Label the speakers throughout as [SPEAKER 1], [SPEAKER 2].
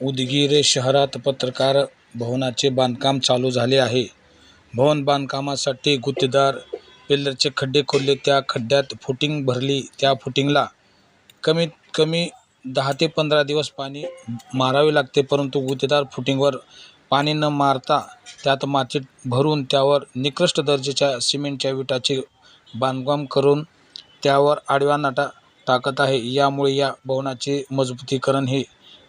[SPEAKER 1] उदगीर शहरात पत्रकार भवनाचे बांधकाम चालू झाले आहे. भवन बांधकामासाठी गुत्तेदार पिल्लरचे खड्डे खोदले त्या खड्ड्यात फुटिंग भरली. त्या फुटिंगला कमीत कमी दहा ते पंधरा दिवस पाणी मारावे लागते परंतु गुत्तेदार फुटिंगवर पाणी न मारता त्यात माती भरून त्यावर निकृष्ट दर्जाच्या सिमेंटच्या विटाचे बांधकाम करून त्यावर आडव्या नाटा टाकत आहे. यामुळे या भवनाचे मजबूतीकरण हे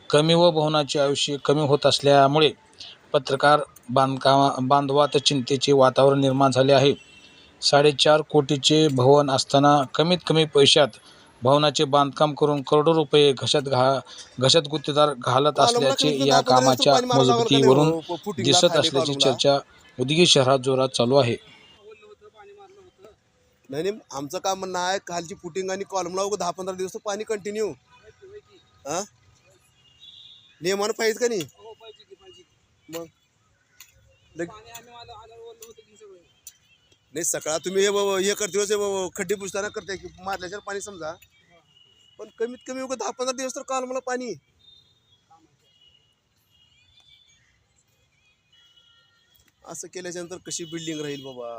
[SPEAKER 1] कमी व भवनाचे आयुष्य कमी होत असल्यामुळे पत्रकार बांधकामा बांधवात चिंतेचे वातावरण निर्माण झाले आहे. साडेचार कोटीचे भवन असताना कमीत कमी पैशात भवनाचे बांधकाम करून करोडो रुपये घशात घा घशात गुत्तेदार घालत असल्याचे या कामाच्या मजबूतीवरून दिसत असल्याची चर्चा उदगीर शहरात जोरात चालू आहे.
[SPEAKER 2] नाही आमचं काय म्हणणं आहे खालची फुटिंग आणि कॉलमला दहा पंधरा दिवस पाणी कंटिन्यू हा नियमानं पाहिजे का नाही मग? लग- नाही सकाळ तुम्ही हे बाबा हे करते हे बाबा खड्डे पुसताना करताय की मारल्याच्या पाणी समजा. पण कमीत कमी उगा दहा पंधरा दिवस तर कॉलमला पाणी. असं केल्याच्यानंतर कशी बिल्डिंग राहील बाबा?